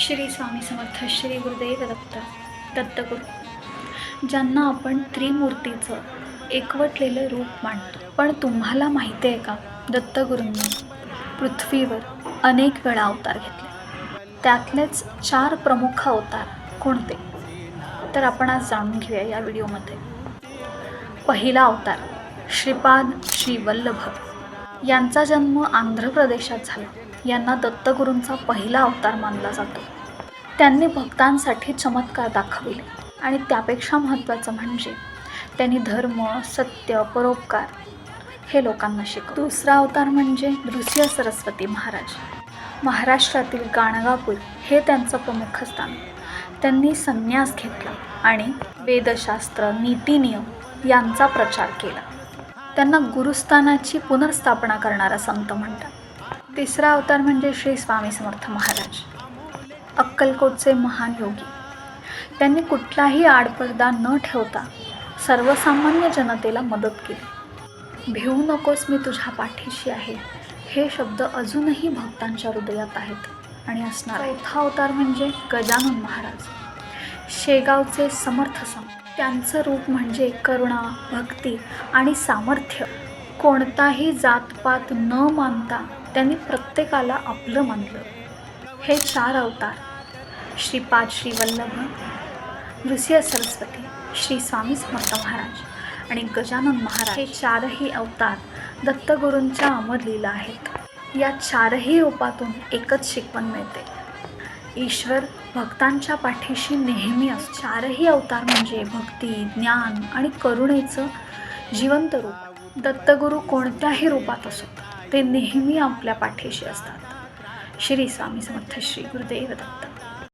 श्री स्वामी समर्थ श्री गुरुदेव दत्त दत्तगुरु. ज्यांना आपण त्रिमूर्तीचं एकवटलेलं रूप मानतो. पण तुम्हाला माहिती आहे का दत्तगुरूंनी पृथ्वीवर अनेक वेळा अवतार घेतले. त्यातलेच चार प्रमुख अवतार कोणते? तर आपण आज जाणून घेऊया या व्हिडिओमध्ये. पहिला अवतार श्रीपाद श्री वल्लभ. यांचा जन्म आंध्र प्रदेशात झाला. यांना दत्तगुरूंचा पहिला अवतार मानला जातो. त्यांनी भक्तांसाठी चमत्कार दाखविले आणि त्यापेक्षा महत्त्वाचं म्हणजे त्यांनी धर्म सत्य परोपकार हे लोकांना शिकव दुसरा अवतार म्हणजे नृसिंह सरस्वती महाराज. महाराष्ट्रातील गाणगापूर हे त्यांचं प्रमुख स्थान. त्यांनी संन्यास घेतला आणि वेदशास्त्र नीतिनियम यांचा प्रचार केला. त्यांना गुरुस्थानाची पुनर्स्थापना करणारा संत म्हणतात. तिसरा अवतार म्हणजे श्री स्वामी समर्थ महाराज अक्कलकोटचे महान योगी. त्यांनी कुठलाही आडपडदा न ठेवता सर्वसामान्य जनतेला मदत केली. भिवू नकोस मी तुझ्या पाठीशी आहे. हे शब्द अजूनही भक्तांच्या हृदयात आहेत आणि असणार चौथा अवतार म्हणजे गजानन महाराज. शेगावचे समर्थ सम त्यांचं रूप म्हणजे करुणा भक्ती आणि सामर्थ्य. कोणताही जातपात न मानता त्यांनी प्रत्येकाला आपलं मानलं. हे चार अवतार श्रीपाद श्री वल्लभ नृसिंह सरस्वती श्री स्वामी समर्थ महाराज आणि गजानन महाराज हे चारही अवतार दत्तगुरूंच्या अमरलीला आहेत. या चारही रूपातून एकच शिकवण मिळते. ईश्वर भक्तांच्या पाठीशी नेहमी असतो. चारही अवतार म्हणजे भक्ती ज्ञान आणि करुणेचं जिवंत रूप. दत्तगुरू कोणत्याही रूपात असो. ते नेहमी आपल्या पाठीशी असतात. श्री स्वामी समर्थ श्री गुरुदेव दत्त.